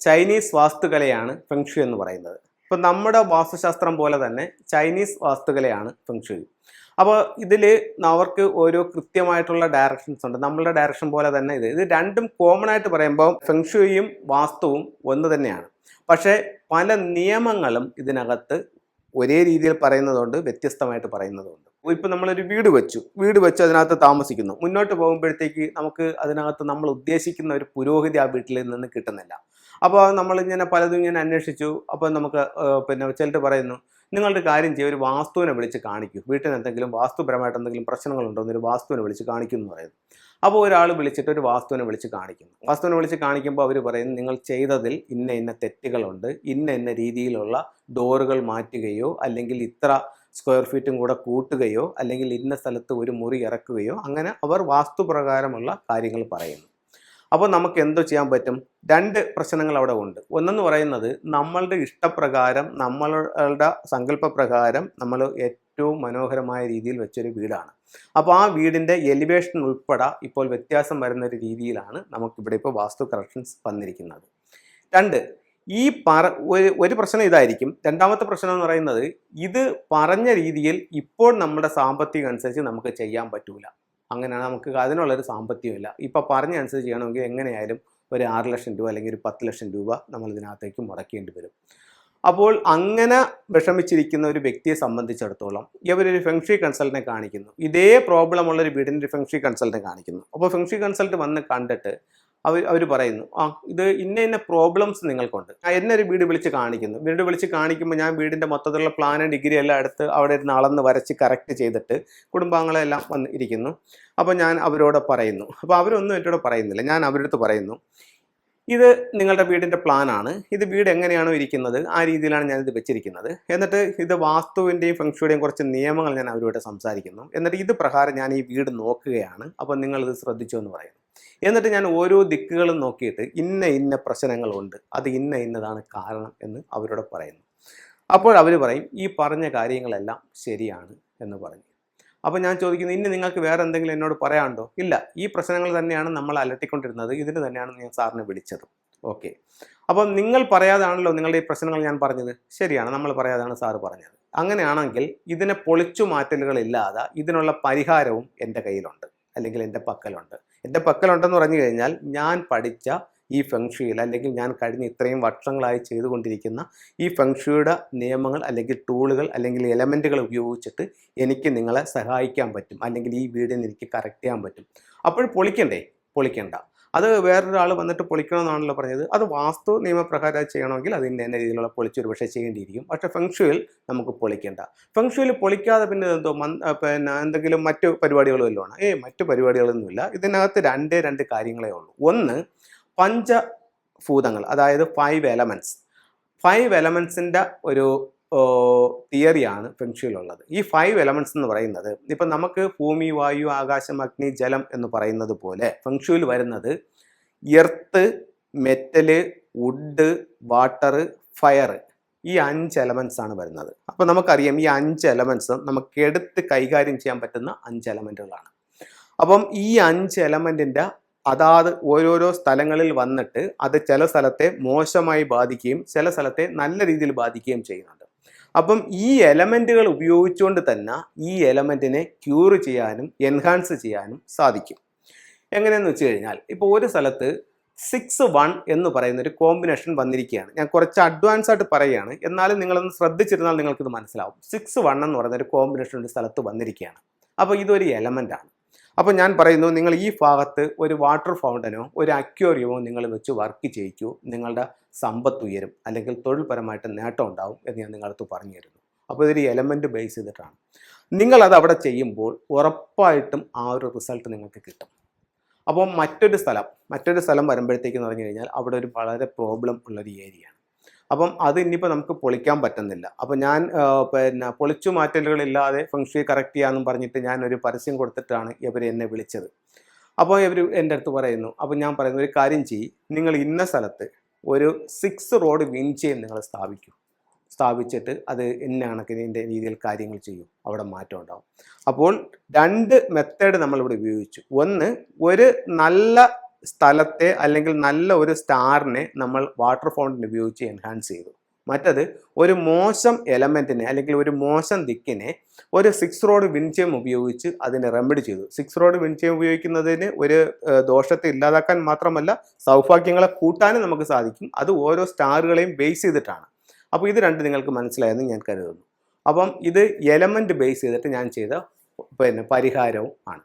Chinese വാസ്തുകലയാണ് feng shui എന്ന് പറയുന്നത്. ഇപ്പം നമ്മുടെ വാസ്തുശാസ്ത്രം പോലെ തന്നെ ചൈനീസ് വാസ്തുകലയാണ് ഫെങ്ഷു അപ്പോൾ ഇതിൽ അവർക്ക് ഓരോ കൃത്യമായിട്ടുള്ള ഡയറക്ഷൻസ് ഉണ്ട്. നമ്മളുടെ ഡയറക്ഷൻ പോലെ തന്നെ ഇത്. ഇത് രണ്ടും കോമൺ ആയിട്ട് പറയുമ്പോൾ ഫെങ്ഷുയും വാസ്തുവും ഒന്ന് തന്നെയാണ്. പക്ഷേ പല നിയമങ്ങളും ഇതിനകത്ത് ഒരേ രീതിയിൽ പറയുന്നതുകൊണ്ട് വ്യത്യസ്തമായിട്ട് പറയുന്നതുകൊണ്ട് ഇപ്പോൾ നമ്മളൊരു വീട് വെച്ചു. വീട് വെച്ച് അതിനകത്ത് താമസിക്കുന്നു. മുന്നോട്ട് പോകുമ്പോഴത്തേക്ക് നമുക്ക് അതിനകത്ത് നമ്മൾ ഉദ്ദേശിക്കുന്ന ഒരു പുരോഗതി ആ വീട്ടിൽ നിന്ന് കിട്ടുന്നില്ല. അപ്പോൾ നമ്മളിങ്ങനെ പലതും ഇങ്ങനെ അന്വേഷിച്ചു. അപ്പോൾ നമുക്ക് പിന്നെ ചിലർ പറയുന്നു നിങ്ങളുടെ കാര്യം ചെയ്യും ഒരു വാസ്തുവിനെ വിളിച്ച് കാണിക്കൂ. വീട്ടിൽ എന്തെങ്കിലും വാസ്തുപരമായിട്ട് എന്തെങ്കിലും പ്രശ്നങ്ങളുണ്ടോ എന്നൊരു വാസ്തുവിനെ വിളിച്ച് കാണിക്കും എന്ന് പറയുന്നു. അപ്പോൾ ഒരാൾ വിളിച്ചിട്ട് ഒരു വാസ്തുവിനെ വിളിച്ച് കാണിക്കുന്നു. വാസ്തുവിനെ വിളിച്ച് കാണിക്കുമ്പോൾ അവർ പറയുന്നു നിങ്ങൾ ചെയ്തതിൽ ഇന്ന ഇന്ന തെറ്റുകളുണ്ട്. ഇന്ന ഇന്ന രീതിയിലുള്ള ഡോറുകൾ മാറ്റുകയോ അല്ലെങ്കിൽ ഇത്ര സ്ക്വയർ ഫീറ്റും കൂടെ കൂട്ടുകയോ അല്ലെങ്കിൽ ഇന്ന സ്ഥലത്ത് ഒരു മുറി ഇറക്കുകയോ അങ്ങനെ അവർ വാസ്തുപ്രകാരമുള്ള കാര്യങ്ങൾ പറയുന്നു. അപ്പോൾ നമുക്ക് എന്തോ ചെയ്യാൻ പറ്റും? രണ്ട് പ്രശ്നങ്ങൾ അവിടെ ഉണ്ട്. ഒന്നെന്ന് പറയുന്നത് നമ്മളുടെ ഇഷ്ടപ്രകാരം നമ്മളുടെ സങ്കല്പപ്രകാരം നമ്മൾ ഏറ്റവും മനോഹരമായ രീതിയിൽ വെച്ചൊരു വീടാണ്. അപ്പോൾ ആ വീടിന്റെ എലിവേഷൻ ഉൾപ്പെടെ ഇപ്പോൾ വ്യത്യാസം വരുന്ന ഒരു രീതിയിലാണ് നമുക്കിവിടെ ഇപ്പോൾ വാസ്തു കറക്ഷൻസ് വന്നിരിക്കുന്നത്. രണ്ട് ഈ പറ ഒരു പ്രശ്നം ഇതായിരിക്കും. രണ്ടാമത്തെ പ്രശ്നം എന്ന് പറയുന്നത് ഇത് പറഞ്ഞ രീതിയിൽ ഇപ്പോൾ നമ്മുടെ സാമ്പത്തികം അനുസരിച്ച് നമുക്ക് ചെയ്യാൻ പറ്റൂല. അങ്ങനെയാണ് നമുക്ക് അതിനുള്ളൊരു സാമ്പത്തികമില്ല. ഇപ്പോൾ പറഞ്ഞ അനുസരിച്ച് ചെയ്യണമെങ്കിൽ എങ്ങനെയായാലും ഒരു ആറ് ലക്ഷം രൂപ അല്ലെങ്കിൽ ഒരു പത്ത് ലക്ഷം രൂപ നമ്മൾ ഇതിനകത്തേക്ക് മുടക്കേണ്ടി വരും. അപ്പോൾ അങ്ങനെ വിഷമിച്ചിരിക്കുന്ന ഒരു വ്യക്തിയെ സംബന്ധിച്ചിടത്തോളം ഇവരൊരു ഫെങ്ഷി കൺസൾട്ടിനെ കാണിക്കുന്നു. ഇതേ പ്രോബ്ലം ഉള്ള ഒരു വീടിന്റെ ഫെങ്ഷി കൺസൾട്ടിനെ കാണിക്കുന്നു. അപ്പോൾ ഫെങ്ഷി കൺസൾട്ട് വന്ന് കണ്ടിട്ട് അവർ അവർ പറയുന്നു ആ ഇത് ഇന്ന ഇന്ന പ്രോബ്ലംസ് നിങ്ങൾക്കുണ്ട്. എന്നെ ഒരു വീട് വിളിച്ച് കാണിക്കുന്നു. വീട് വിളിച്ച് കാണിക്കുമ്പോൾ ഞാൻ വീടിന്റെ മൊത്തത്തിലുള്ള പ്ലാനും ഡിഗ്രി എല്ലാം എടുത്ത് അവിടെ ഇരുന്ന് അളന്ന് വരച്ച് കറക്റ്റ് ചെയ്തിട്ട് കുടുംബാംഗങ്ങളെല്ലാം വന്ന് ഇരിക്കുന്നു. അപ്പോൾ ഞാൻ അവരോട് പറയുന്നു. അപ്പോൾ അവരൊന്നും എന്നോട് പറയുന്നില്ല. ഞാൻ അവരടുത്ത് പറയുന്നു ഇത് നിങ്ങളുടെ വീടിന്റെ പ്ലാനാണ് ഇത് വീട് എങ്ങനെയാണോ ഇരിക്കുന്നത്? ആ രീതിയിലാണ് ഞാനിത് വെച്ചിരിക്കുന്നത്. എന്നിട്ട് ഇത് വാസ്തുവിന്റെയും ഫംഗ്ഷയുടെയും കുറച്ച് നിയമങ്ങൾ ഞാൻ അവരോട് സംസാരിക്കുന്നു. എന്നിട്ട് ഇത് പ്രകാരം ഞാൻ ഈ വീട് നോക്കുകയാണ്. അപ്പോൾ നിങ്ങളിത് ശ്രദ്ധിച്ചു എന്ന് പറയുന്നു. എന്നിട്ട് ഞാൻ ഓരോ ദിക്കുകളും നോക്കിയിട്ട് ഇന്ന ഇന്ന പ്രശ്നങ്ങളുണ്ട്. അത് ഇന്ന ഇന്നതാണ് കാരണം എന്ന് അവരോട് പറയുന്നു. അപ്പോൾ അവർ പറയും ഈ പറഞ്ഞ കാര്യങ്ങളെല്ലാം ശരിയാണ് എന്ന് പറഞ്ഞു. അപ്പോൾ ഞാൻ ചോദിക്കുന്നു ഇനി നിങ്ങൾക്ക് വേറെ എന്തെങ്കിലും എന്നോട് പറയാനുണ്ടോ? ഇല്ല ഈ പ്രശ്നങ്ങൾ തന്നെയാണ് നമ്മൾ അലട്ടിക്കൊണ്ടിരുന്നത്. ഇതിന് തന്നെയാണ് ഞാൻ സാറിനെ വിളിച്ചത്. ഓക്കെ. അപ്പം നിങ്ങൾ പറയാതാണല്ലോ നിങ്ങളുടെ ഈ പ്രശ്നങ്ങൾ ഞാൻ പറഞ്ഞത്. ശരിയാണ് നമ്മൾ പറയാതാണ് സാറ് പറഞ്ഞത്. അങ്ങനെയാണെങ്കിൽ ഇതിനെ പൊളിച്ചു മാറ്റലുകളില്ലാതെ ഇതിനുള്ള പരിഹാരവും എന്റെ കയ്യിലുണ്ട്. അല്ലെങ്കിൽ എന്റെ പക്കലുണ്ട്. എന്റെ പക്കലുണ്ടെന്ന് പറഞ്ഞു കഴിഞ്ഞാൽ ഞാൻ പഠിച്ച ഈ ഫെങ്ഷുയിൽ അല്ലെങ്കിൽ ഞാൻ കഴിഞ്ഞ ഇത്രയും വർഷങ്ങളായി ചെയ്തുകൊണ്ടിരിക്കുന്ന ഈ ഫെങ്ഷുയുടെ നിയമങ്ങൾ അല്ലെങ്കിൽ ടൂളുകൾ അല്ലെങ്കിൽ എലമെന്റുകൾ ഉപയോഗിച്ചിട്ട് എനിക്ക് നിങ്ങളെ സഹായിക്കാൻ പറ്റും അല്ലെങ്കിൽ ഈ വീടിന് എനിക്ക് കറക്റ്റ് ചെയ്യാൻ പറ്റും. അപ്പോൾ പൊളിക്കണ്ടേ? പൊളിക്കണ്ട. അത് വേറൊരാൾ വന്നിട്ട് പൊളിക്കണമെന്നാണല്ലോ പറഞ്ഞത്. അത് വാസ്തു നിയമപ്രകാരം അത് ചെയ്യണമെങ്കിൽ അതിന്റെ തന്നെ രീതിയിലുള്ള പൊളിച്ചൊരു പക്ഷേ ചെയ്യേണ്ടിയിരിക്കും. പക്ഷേ ഫെങ്ഷുവിൽ നമുക്ക് പൊളിക്കേണ്ട. ഫെങ്ഷുവിൽ പൊളിക്കാതെ പിന്നെ എന്തോ പിന്നെ എന്തെങ്കിലും മറ്റു പരിപാടികൾ വല്ലതും ഏ മറ്റു പരിപാടികളൊന്നുമില്ല. ഇതിനകത്ത് രണ്ടേ രണ്ട് കാര്യങ്ങളേ ഉള്ളൂ. ഒന്ന് പഞ്ചഭൂതങ്ങൾ അതായത് ഫൈവ് എലമെന്റ്സ് ഫൈവ് എലമെൻസിന്റെ ഒരു തിയറിയാണ് ഫെങ്ഷുയിലുള്ളത് ഈ ഫൈവ് എലമെന്റ്സ് എന്ന് പറയുന്നത് ഇപ്പം നമുക്ക് ഭൂമി വായു ആകാശം അഗ്നി ജലം എന്ന് പറയുന്നത് പോലെ ഫെങ്ഷുയിൽ വരുന്നത് earth metal wood water fire ഈ അഞ്ച് എലമെന്റ്സ് ആണ് വരുന്നത്. അപ്പോൾ നമുക്കറിയാം ഈ അഞ്ച് എലമെന്റ്സ് നമുക്ക് എടുത്ത് കൈകാര്യം ചെയ്യാൻ പറ്റുന്ന അഞ്ച് എലമെന്റുകളാണ് അപ്പം ഈ അഞ്ച് എലമെന്റിന്റെ അതാത് ഓരോരോ സ്ഥലങ്ങളിൽ വന്നിട്ട് അത് ചില സ്ഥലത്തെ മോശമായി ബാധിക്കുകയും ചില സ്ഥലത്തെ നല്ല രീതിയിൽ ബാധിക്കുകയും ചെയ്യുന്നുണ്ട്. അപ്പം ഈ എലമെന്റുകൾ ഉപയോഗിച്ചുകൊണ്ട് തന്നെ ഈ എലമെന്റിനെ ക്യൂർ ചെയ്യാനും എൻഹാൻസ് ചെയ്യാനും സാധിക്കും. എങ്ങനെയെന്ന് വെച്ച് കഴിഞ്ഞാൽ ഇപ്പോൾ ഒരു സ്ഥലത്ത് സിക്സ് വൺ എന്ന് പറയുന്ന ഒരു കോമ്പിനേഷൻ വന്നിരിക്കുകയാണ്. ഞാൻ കുറച്ച് അഡ്വാൻസ് ആയിട്ട് പറയുകയാണ്. എന്നാലും നിങ്ങളൊന്ന് ശ്രദ്ധിച്ചിരുന്നാൽ നിങ്ങൾക്കിത് മനസ്സിലാവും. സിക്സ് വൺ എന്ന് പറയുന്ന ഒരു കോമ്പിനേഷൻ ഒരു സ്ഥലത്ത് വന്നിരിക്കുകയാണ്. അപ്പോൾ ഇതൊരു എലമെന്റ് ആണ്. അപ്പോൾ ഞാൻ പറയുന്നു നിങ്ങൾ ഈ ഭാഗത്ത് ഒരു വാട്ടർ ഫൗണ്ടനോ ഒരു അക്വേറിയമോ നിങ്ങൾ വെച്ച് വർക്ക് ചെയ്യിക്കൂ. നിങ്ങളുടെ സമ്പത്ത് ഉയരും അല്ലെങ്കിൽ തൊഴിൽപരമായിട്ട് നേട്ടം ഉണ്ടാവും എന്ന് ഞാൻ നിങ്ങളടുത്ത് പറഞ്ഞു തരുന്നു. അപ്പോൾ ഇതൊരു എലമെന്റ് ബേസ് ചെയ്തിട്ടാണ്. നിങ്ങളത് അവിടെ ചെയ്യുമ്പോൾ ഉറപ്പായിട്ടും ആ ഒരു റിസൾട്ട് നിങ്ങൾക്ക് കിട്ടും. അപ്പോൾ മറ്റൊരു സ്ഥലം മറ്റൊരു സ്ഥലം വരുമ്പോഴത്തേക്കെന്ന് പറഞ്ഞു കഴിഞ്ഞാൽ അവിടെ ഒരു വളരെ പ്രോബ്ലം ഉള്ളൊരു ഏരിയയാണ് അപ്പം അത് ഇനിയിപ്പോൾ നമുക്ക് പൊളിക്കാൻ പറ്റുന്നില്ല. അപ്പം ഞാൻ പിന്നെ പൊളിച്ചു മാറ്റലുകളില്ലാതെ ഫംഗ്ഷൻ കറക്റ്റ് ചെയ്യാമെന്നും പറഞ്ഞിട്ട് ഞാൻ ഒരു പരസ്യം കൊടുത്തിട്ടാണ് ഇവർ എന്നെ വിളിച്ചത്. അപ്പോൾ ഇവർ എന്റെ അടുത്ത് പറയുന്നു അപ്പോൾ ഞാൻ പറയുന്നു ഒരു കാര്യം ചെയ്യ്. നിങ്ങൾ ഇന്ന സ്ഥലത്ത് ഒരു സിക്സ് റോഡ് വിൻ വിൻചെയിൻ നിങ്ങൾ സ്ഥാപിക്കൂ. സ്ഥാപിച്ചിട്ട് അത് എന്ന കണക്കിന്റെ രീതിയിൽ കാര്യങ്ങൾ ചെയ്യും. അവിടെ മാറ്റം ഉണ്ടാവും. അപ്പോൾ രണ്ട് മെത്തേഡ് നമ്മളിവിടെ ഉപയോഗിച്ചു. ഒന്ന് ഒരു നല്ല സ്ഥലത്തെ അല്ലെങ്കിൽ നല്ല ഒരു സ്റ്റാറിനെ നമ്മൾ വാട്ടർ ഫൗണ്ടൻ ഉപയോഗിച്ച് എൻഹാൻസ് ചെയ്തു. മറ്റത് ഒരു മോശം എലമെന്റിനെ അല്ലെങ്കിൽ ഒരു മോശം ദിക്കിനെ ഒരു സിക്സ് റോഡ് വിൻചയം ഉപയോഗിച്ച് അതിനെ റെമഡി ചെയ്തു. സിക്സ് റോഡ് വിൻചയം ഉപയോഗിക്കുന്നതിന് ഒരു ദോഷത്തെ ഇല്ലാതാക്കാൻ മാത്രമല്ല സൗഭാഗ്യങ്ങളെ കൂട്ടാനും നമുക്ക് സാധിക്കും. അത് ഓരോ സ്റ്റാറുകളെയും ബേസ് ചെയ്തിട്ടാണ്. അപ്പോൾ ഇത് രണ്ട് നിങ്ങൾക്ക് മനസ്സിലായെന്ന് ഞാൻ കരുതുന്നു. അപ്പം ഇത് എലമെന്റ് ബേസ് ചെയ്തിട്ട് ഞാൻ ചെയ്ത പിന്നെ പരിഹാരവും ആണ്.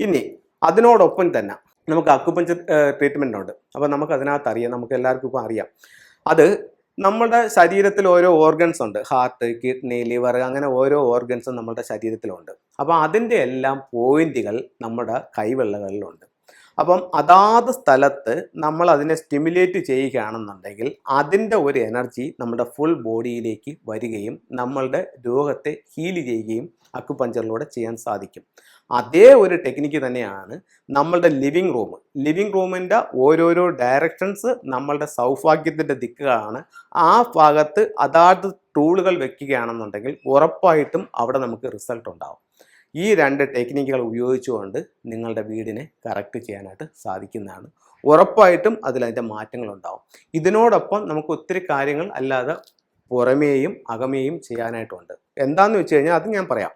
ഇനി അതിനോടൊപ്പം തന്നെ നമുക്ക് അക്കുപഞ്ചർ ട്രീറ്റ്മെന്റ് ഉണ്ട്. അപ്പോൾ നമുക്ക് അതിനകത്ത് അറിയാം നമുക്ക് എല്ലാവർക്കും ഇപ്പോൾ അറിയാം. അത് നമ്മുടെ ശരീരത്തിൽ ഓരോ ഓർഗൻസ് ഉണ്ട്. ഹാർട്ട് കിഡ്നി ലിവർ അങ്ങനെ ഓരോ ഓർഗൻസും നമ്മുടെ ശരീരത്തിലുണ്ട്. അപ്പോൾ അതിന്റെ എല്ലാം പോയിന്റുകൾ നമ്മുടെ കൈവെള്ളകളിലുണ്ട്. അപ്പം അതാത് സ്ഥലത്ത് നമ്മൾ അതിനെ സ്റ്റിമുലേറ്റ് ചെയ്യുകയാണെന്നുണ്ടെങ്കിൽ അതിന്റെ ഒരു എനർജി നമ്മുടെ ഫുൾ ബോഡിയിലേക്ക് വരികയും നമ്മളുടെ രോഗത്തെ ഹീൽ ചെയ്യുകയും അക്കുപഞ്ചറിലൂടെ ചെയ്യാൻ സാധിക്കും. അതേ ഒരു ടെക്നിക്ക് തന്നെയാണ് നമ്മളുടെ ലിവിങ് റൂം ലിവിങ് റൂമിന്റെ ഓരോരോ ഡയറക്ഷൻസ് നമ്മളുടെ സൗഭാഗ്യത്തിന്റെ ദിക്കുകളാണ്. ആ ഭാഗത്ത് അതാത് ടൂളുകൾ വെക്കുകയാണെന്നുണ്ടെങ്കിൽ ഉറപ്പായിട്ടും അവിടെ നമുക്ക് റിസൾട്ട് ഉണ്ടാവും. ഈ രണ്ട് ടെക്നിക്കുകൾ ഉപയോഗിച്ചുകൊണ്ട് നിങ്ങളുടെ വീടിനെ കറക്റ്റ് ചെയ്യാനായിട്ട് സാധിക്കുന്നതാണ്. ഉറപ്പായിട്ടും അതിലതിന്റെ മാറ്റങ്ങളുണ്ടാവും ഇതിനോടൊപ്പം നമുക്ക് ഒത്തിരി കാര്യങ്ങൾ അല്ലാതെ പുറമേയും അകമേയും ചെയ്യാനായിട്ടുണ്ട്. എന്താണെന്ന് വെച്ച് കഴിഞ്ഞാൽ അത് ഞാൻ പറയാം.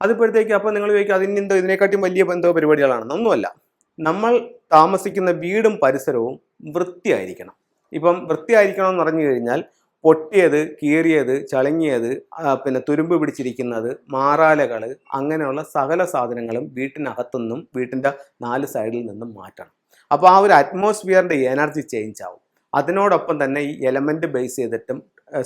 അതിപ്പോഴത്തേക്ക് അപ്പോൾ നിങ്ങൾ ചോദിക്കും അതിന് എന്തോ ഇതിനെക്കാട്ടിയും വലിയ എന്തോ പരിപാടികളാണെന്ന് ഒന്നുമല്ല. നമ്മൾ താമസിക്കുന്ന വീടും പരിസരവും വൃത്തിയായിരിക്കണം. ഇപ്പം വൃത്തിയായിരിക്കണം എന്ന് പറഞ്ഞു കഴിഞ്ഞാൽ പൊട്ടിയത് കീറിയത് ചളങ്ങിയത് പിന്നെ തുരുമ്പ് പിടിച്ചിരിക്കുന്നത് മാറാലകൾ അങ്ങനെയുള്ള സകല സാധനങ്ങളും വീട്ടിനകത്തുനിന്നും വീട്ടിന്റെ നാല് സൈഡിൽ നിന്നും മാറ്റണം. അപ്പോൾ ആ ഒരു അറ്റ്മോസ്ഫിയറിന്റെ എനർജി ചേഞ്ച് ആവും. അതിനോടൊപ്പം തന്നെ ഈ എലമെന്റ് ബേസ് ചെയ്തിട്ടും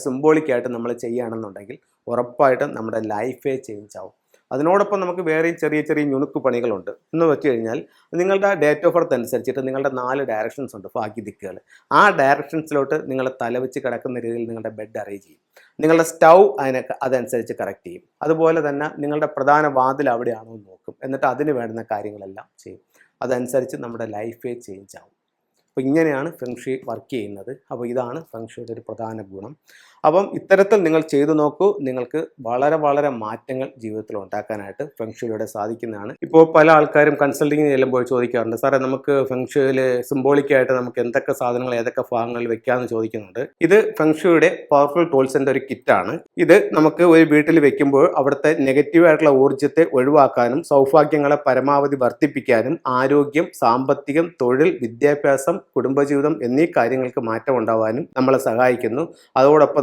സിംബോളിക്കായിട്ട് നമ്മൾ ചെയ്യുകയാണെന്നുണ്ടെങ്കിൽ ഉറപ്പായിട്ടും നമ്മുടെ ലൈഫേ ചേഞ്ച് ആവും. അതിനോടൊപ്പം നമുക്ക് വേറെയും ചെറിയ ചെറിയ ഞുണുക്ക് പണികളുണ്ട്. എന്ന് വെച്ച് കഴിഞ്ഞാൽ നിങ്ങളുടെ ഡേറ്റ് ഓഫ് ബർത്ത് അനുസരിച്ചിട്ട് നിങ്ങളുടെ നാല് ഡയറക്ഷൻസ് ഉണ്ട് ഭാഗ്യദിക്കുകൾ ആ ഡയറക്ഷൻസിലോട്ട് നിങ്ങൾ തല വെച്ച് കിടക്കുന്ന രീതിയിൽ നിങ്ങളുടെ ബെഡ് അറേഞ്ച് ചെയ്യും. നിങ്ങളുടെ സ്റ്റൗ അതിനെ അതനുസരിച്ച് കറക്റ്റ് ചെയ്യും. അതുപോലെ തന്നെ നിങ്ങളുടെ പ്രധാന വാതിൽ അവിടെയാണോ എന്ന് നോക്കും. എന്നിട്ട് അതിന് വേണ്ടുന്ന കാര്യങ്ങളെല്ലാം ചെയ്യും. അതനുസരിച്ച് നമ്മുടെ ലൈഫേ ചേഞ്ച് ആവും. അപ്പോൾ ഇങ്ങനെയാണ് ഫെങ്ഷി വർക്ക് ചെയ്യുന്നത്. അപ്പോൾ ഇതാണ് ഫെങ്ഷിയുടെ ഒരു പ്രധാന ഗുണം. അപ്പം ഇത്തരത്തിൽ നിങ്ങൾ ചെയ്തു നോക്കൂ. നിങ്ങൾക്ക് വളരെ വളരെ മാറ്റങ്ങൾ ജീവിതത്തിൽ ഉണ്ടാക്കാനായിട്ട് ഫെങ്ഷിയിലൂടെ സാധിക്കുന്നതാണ്. ഇപ്പോൾ പല ആൾക്കാരും കൺസൾട്ടിങ്ങിന് ചെല്ലുമ്പോൾ ചോദിക്കാറുണ്ട്. സാറേ നമുക്ക് ഫെങ്ഷിയിൽ സിംബോളിക്കായിട്ട് നമുക്ക് എന്തൊക്കെ സാധനങ്ങൾ ഏതൊക്കെ ഭാഗങ്ങളിൽ വെക്കാമെന്ന് ചോദിക്കുന്നുണ്ട്. ഇത് ഫെങ്ഷിയുടെ പവർഫുൾ ടൂൾസിന്റെ ഒരു കിറ്റാണ് ഇത് നമുക്ക് ഒരു വീട്ടിൽ വെക്കുമ്പോൾ അവിടുത്തെ നെഗറ്റീവായിട്ടുള്ള ഊർജത്തെ ഒഴിവാക്കാനും സൗഭാഗ്യങ്ങളെ പരമാവധി വർദ്ധിപ്പിക്കാനും ആരോഗ്യം സാമ്പത്തികം തൊഴിൽ വിദ്യാഭ്യാസം കുടുംബജീവിതം എന്നീ കാര്യങ്ങൾക്ക് മാറ്റം ഉണ്ടാവാനും നമ്മളെ സഹായിക്കുന്നു. അതോടൊപ്പം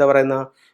എന്താ പറയുന്ന